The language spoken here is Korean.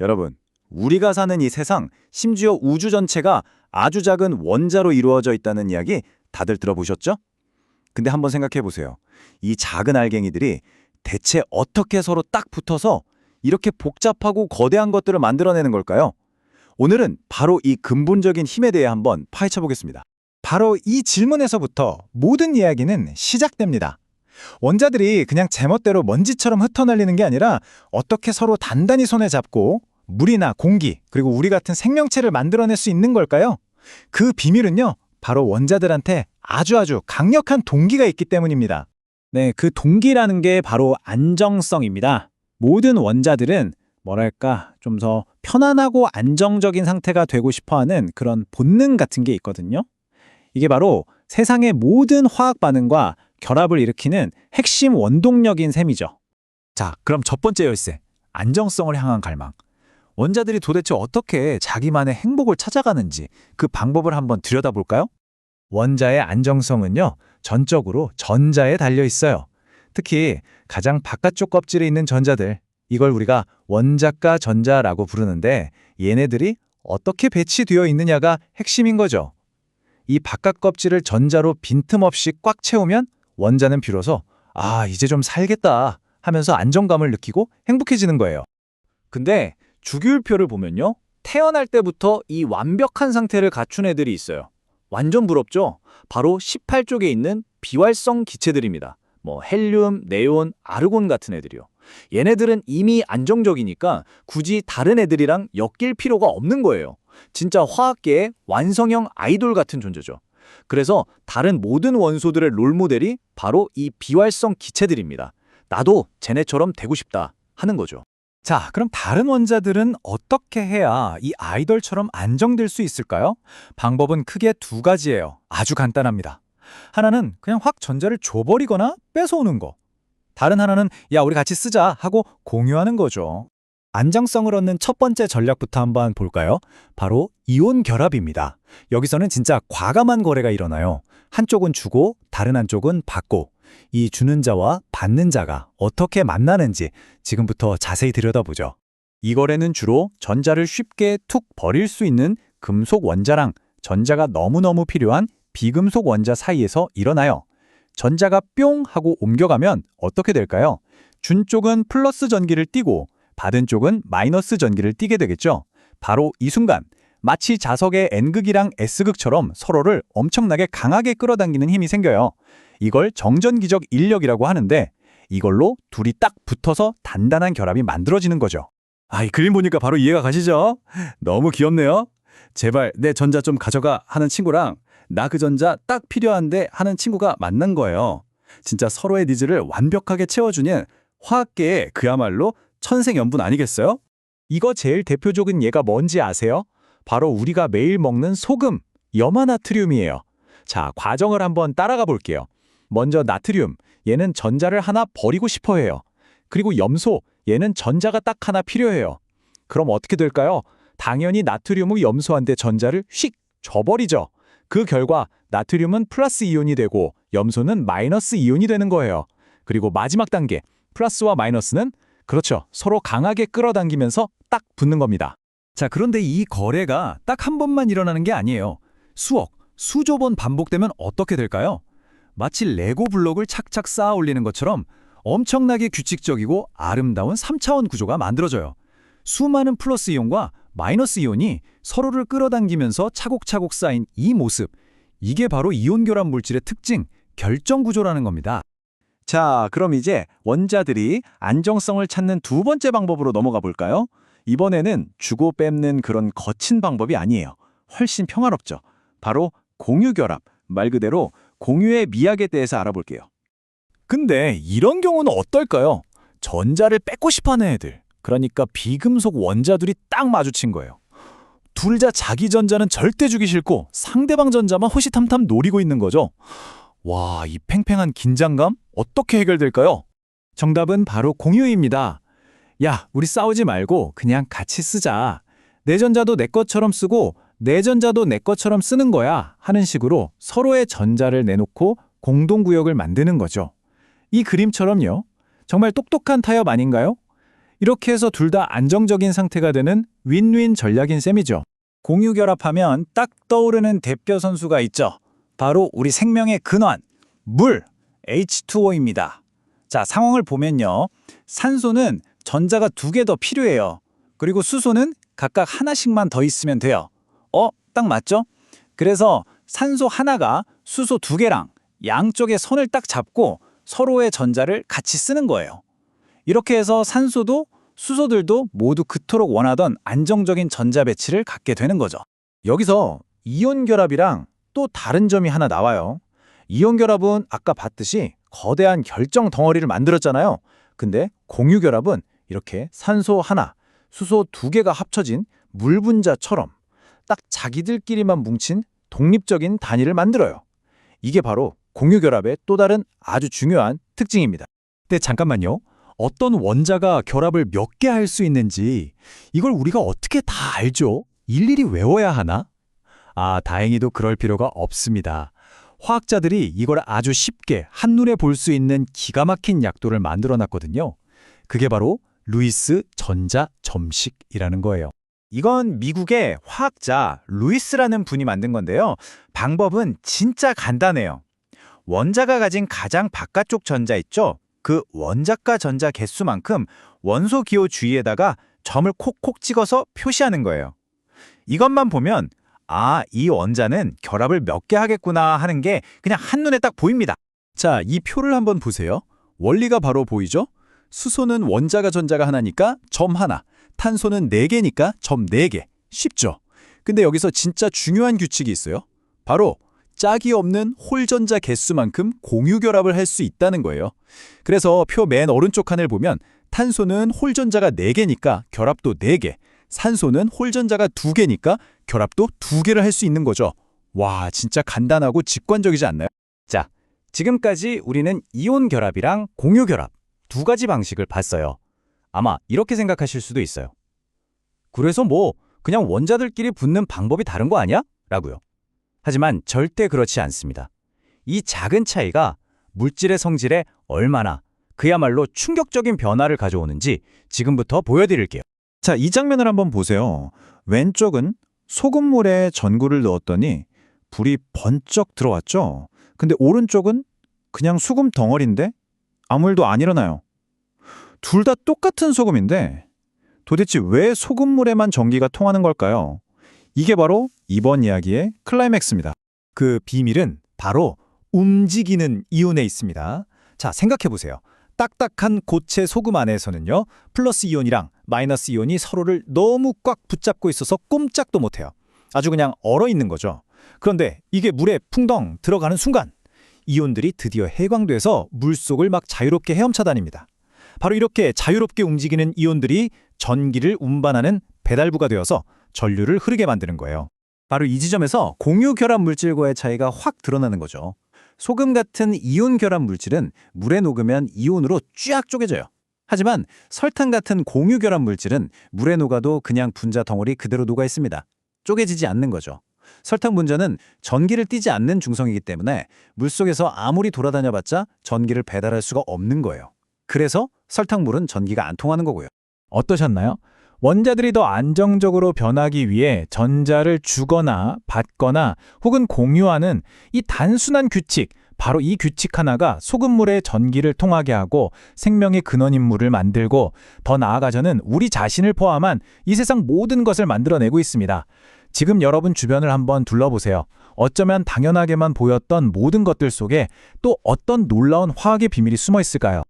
여러분, 우리가 사는 이 세상, 심지어 우주 전체가 아주 작은 원자로 이루어져 있다는 이야기 다들 들어보셨죠? 근데 한번 생각해 보세요. 이 작은 알갱이들이 대체 어떻게 서로 딱 붙어서 이렇게 복잡하고 거대한 것들을 만들어내는 걸까요? 오늘은 바로 이 근본적인 힘에 대해 한번 파헤쳐 보겠습니다. 바로 이 질문에서부터 모든 이야기는 시작됩니다. 원자들이 그냥 제멋대로 먼지처럼 흩어날리는 게 아니라 어떻게 서로 단단히 손에 잡고 물이나 공기 그리고 우리 같은 생명체를 만들어낼 수 있는 걸까요? 그 비밀은요, 바로 원자들한테 아주 아주 강력한 동기가 있기 때문입니다. 네, 그 동기라는 게 바로 안정성입니다. 모든 원자들은 뭐랄까 좀 더 편안하고 안정적인 상태가 되고 싶어하는 그런 본능 같은 게 있거든요. 이게 바로 세상의 모든 화학 반응과 결합을 일으키는 핵심 원동력인 셈이죠. 자, 그럼 첫 번째 열쇠. 안정성을 향한 갈망. 원자들이 도대체 어떻게 자기만의 행복을 찾아가는지 그 방법을 한번 들여다볼까요? 원자의 안정성은요, 전적으로 전자에 달려 있어요. 특히 가장 바깥쪽 껍질에 있는 전자들, 이걸 우리가 원자가 전자라고 부르는데 얘네들이 어떻게 배치되어 있느냐가 핵심인 거죠. 이 바깥 껍질을 전자로 빈틈없이 꽉 채우면 원자는 비로소 아, 이제 좀 살겠다 하면서 안정감을 느끼고 행복해지는 거예요. 근데 주기율표를 보면요. 태어날 때부터 이 완벽한 상태를 갖춘 애들이 있어요. 완전 부럽죠? 바로 18쪽에 있는 비활성 기체들입니다. 뭐 헬륨, 네온, 아르곤 같은 애들이요. 얘네들은 이미 안정적이니까 굳이 다른 애들이랑 엮일 필요가 없는 거예요. 진짜 화학계의 완성형 아이돌 같은 존재죠. 그래서 다른 모든 원소들의 롤모델이 바로 이 비활성 기체들입니다. 나도 쟤네처럼 되고 싶다 하는 거죠. 자, 그럼 다른 원자들은 어떻게 해야 이 아이돌처럼 안정될 수 있을까요? 방법은 크게 두 가지예요. 아주 간단합니다. 하나는 그냥 확 전자를 줘버리거나 뺏어오는 거. 다른 하나는 야, 우리 같이 쓰자 하고 공유하는 거죠. 안정성을 얻는 첫 번째 전략부터 한번 볼까요? 바로 이온 결합입니다. 여기서는 진짜 과감한 거래가 일어나요. 한쪽은 주고 다른 한쪽은 받고 이 주는 자와 받는 자가 어떻게 만나는지 지금부터 자세히 들여다보죠. 이 거래는 주로 전자를 쉽게 툭 버릴 수 있는 금속 원자랑 전자가 너무너무 필요한 비금속 원자 사이에서 일어나요. 전자가 뿅 하고 옮겨가면 어떻게 될까요? 준 쪽은 플러스 전기를 띠고 받은 쪽은 마이너스 전기를 띠게 되겠죠. 바로 이 순간 마치 자석의 N극이랑 S극처럼 서로를 엄청나게 강하게 끌어당기는 힘이 생겨요. 이걸 정전기적 인력이라고 하는데 이걸로 둘이 딱 붙어서 단단한 결합이 만들어지는 거죠. 아, 이 그림 보니까 바로 이해가 가시죠? 너무 귀엽네요. 제발 내 전자 좀 가져가 하는 친구랑 나 그 전자 딱 필요한데 하는 친구가 만난 거예요. 진짜 서로의 니즈를 완벽하게 채워주는 화학계의 그야말로 천생연분 아니겠어요? 이거 제일 대표적인 예가 뭔지 아세요? 바로 우리가 매일 먹는 소금, 염화나트륨이에요. 자, 과정을 한번 따라가 볼게요. 먼저 나트륨, 얘는 전자를 하나 버리고 싶어 해요. 그리고 염소, 얘는 전자가 딱 하나 필요해요. 그럼 어떻게 될까요? 당연히 나트륨의 염소한테 전자를 휙 줘버리죠. 그 결과 나트륨은 플러스 이온이 되고 염소는 마이너스 이온이 되는 거예요. 그리고 마지막 단계, 플러스와 마이너스는 그렇죠. 서로 강하게 끌어당기면서 딱 붙는 겁니다. 자, 그런데 이 거래가 딱 한 번만 일어나는 게 아니에요. 수억, 수조 번 반복되면 어떻게 될까요? 마치 레고 블록을 착착 쌓아 올리는 것처럼 엄청나게 규칙적이고 아름다운 3차원 구조가 만들어져요. 수많은 플러스 이온과 마이너스 이온이 서로를 끌어당기면서 차곡차곡 쌓인 이 모습. 이게 바로 이온 결합 물질의 특징, 결정 구조라는 겁니다. 자, 그럼 이제 원자들이 안정성을 찾는 두 번째 방법으로 넘어가 볼까요? 이번에는 주고 뺏는 그런 거친 방법이 아니에요. 훨씬 평화롭죠. 바로 공유결합, 말 그대로 공유의 미학에 대해서 알아볼게요. 근데 이런 경우는 어떨까요? 전자를 뺏고 싶어하는 애들, 그러니까 비금속 원자들이 딱 마주친 거예요. 둘 다 자기 전자는 절대 주기 싫고 상대방 전자만 호시탐탐 노리고 있는 거죠. 와, 이 팽팽한 긴장감 어떻게 해결될까요? 정답은 바로 공유입니다. 야, 우리 싸우지 말고 그냥 같이 쓰자. 내 전자도 내 것처럼 쓰고 내 전자도 내 것처럼 쓰는 거야 하는 식으로 서로의 전자를 내놓고 공동구역을 만드는 거죠. 이 그림처럼요. 정말 똑똑한 타협 아닌가요? 이렇게 해서 둘 다 안정적인 상태가 되는 윈윈 전략인 셈이죠. 공유 결합하면 딱 떠오르는 대표 선수가 있죠. 바로 우리 생명의 근원, 물, H2O입니다. 자, 상황을 보면요. 산소는 전자가 두 개 더 필요해요. 그리고 수소는 각각 하나씩만 더 있으면 돼요. 어, 딱 맞죠? 그래서 산소 하나가 수소 두 개랑 양쪽에 선을 딱 잡고 서로의 전자를 같이 쓰는 거예요. 이렇게 해서 산소도 수소들도 모두 그토록 원하던 안정적인 전자 배치를 갖게 되는 거죠. 여기서 이온 결합이랑 또 다른 점이 하나 나와요. 이온 결합은 아까 봤듯이 거대한 결정 덩어리를 만들었잖아요. 근데 공유 결합은 이렇게 산소 하나, 수소 두 개가 합쳐진 물 분자처럼 딱 자기들끼리만 뭉친 독립적인 단위를 만들어요. 이게 바로 공유 결합의 또 다른 아주 중요한 특징입니다. 근데 잠깐만요. 어떤 원자가 결합을 몇 개 할 수 있는지 이걸 우리가 어떻게 다 알죠? 일일이 외워야 하나? 아, 다행히도 그럴 필요가 없습니다. 화학자들이 이걸 아주 쉽게 한눈에 볼 수 있는 기가 막힌 약도를 만들어 놨거든요. 그게 바로 루이스 전자 점식이라는 거예요. 이건 미국의 화학자 루이스라는 분이 만든 건데요. 방법은 진짜 간단해요. 원자가 가진 가장 바깥쪽 전자 있죠? 그 원자가 전자 개수만큼 원소 기호 주위에다가 점을 콕콕 찍어서 표시하는 거예요. 이것만 보면 아, 이 원자는 결합을 몇 개 하겠구나 하는 게 그냥 한눈에 딱 보입니다. 자, 이 표를 한번 보세요. 원리가 바로 보이죠? 수소는 원자가 전자가 하나니까 점 하나, 탄소는 네 개니까 점네 개. 쉽죠? 근데 여기서 진짜 중요한 규칙이 있어요. 바로 짝이 없는 홀전자 개수만큼 공유 결합을 할 수 있다는 거예요. 그래서 표 맨 오른쪽 칸을 보면 탄소는 홀전자가 4개니까 결합도 4개, 산소는 홀전자가 2개니까 결합도 2개를 할 수 있는 거죠. 와, 진짜 간단하고 직관적이지 않나요? 자, 지금까지 우리는 이온 결합이랑 공유 결합 두 가지 방식을 봤어요. 아마 이렇게 생각하실 수도 있어요. 그래서 뭐 그냥 원자들끼리 붙는 방법이 다른 거 아니야? 라고요. 하지만 절대 그렇지 않습니다. 이 작은 차이가 물질의 성질에 얼마나 그야말로 충격적인 변화를 가져오는지 지금부터 보여드릴게요. 자, 이 장면을 한번 보세요. 왼쪽은 소금물에 전구를 넣었더니 불이 번쩍 들어왔죠. 근데 오른쪽은 그냥 수금 덩어리인데 아무 일도 안 일어나요. 둘 다 똑같은 소금인데 도대체 왜 소금물에만 전기가 통하는 걸까요? 이게 바로 이번 이야기의 클라이맥스입니다. 그 비밀은 바로 움직이는 이온에 있습니다. 자, 생각해 보세요. 딱딱한 고체 소금 안에서는요, 플러스 이온이랑 마이너스 이온이 서로를 너무 꽉 붙잡고 있어서 꼼짝도 못해요. 아주 그냥 얼어 있는 거죠. 그런데 이게 물에 풍덩 들어가는 순간, 이온들이 드디어 해광돼서 물속을 막 자유롭게 헤엄쳐 다닙니다. 바로 이렇게 자유롭게 움직이는 이온들이 전기를 운반하는 배달부가 되어서 전류를 흐르게 만드는 거예요. 바로 이 지점에서 공유 결합 물질과의 차이가 확 드러나는 거죠. 소금 같은 이온 결합 물질은 물에 녹으면 이온으로 쫙 쪼개져요. 하지만 설탕 같은 공유 결합 물질은 물에 녹아도 그냥 분자 덩어리 그대로 녹아 있습니다. 쪼개지지 않는 거죠. 설탕 분자는 전기를 띠지 않는 중성이기 때문에 물속에서 아무리 돌아다녀봤자 전기를 배달할 수가 없는 거예요. 그래서 설탕물은 전기가 안 통하는 거고요. 어떠셨나요? 원자들이 더 안정적으로 변하기 위해 전자를 주거나 받거나 혹은 공유하는 이 단순한 규칙, 바로 이 규칙 하나가 소금물에 전기를 통하게 하고 생명의 근원인 물을 만들고 더 나아가서는 우리 자신을 포함한 이 세상 모든 것을 만들어내고 있습니다. 지금 여러분 주변을 한번 둘러보세요. 어쩌면 당연하게만 보였던 모든 것들 속에 또 어떤 놀라운 화학의 비밀이 숨어 있을까요?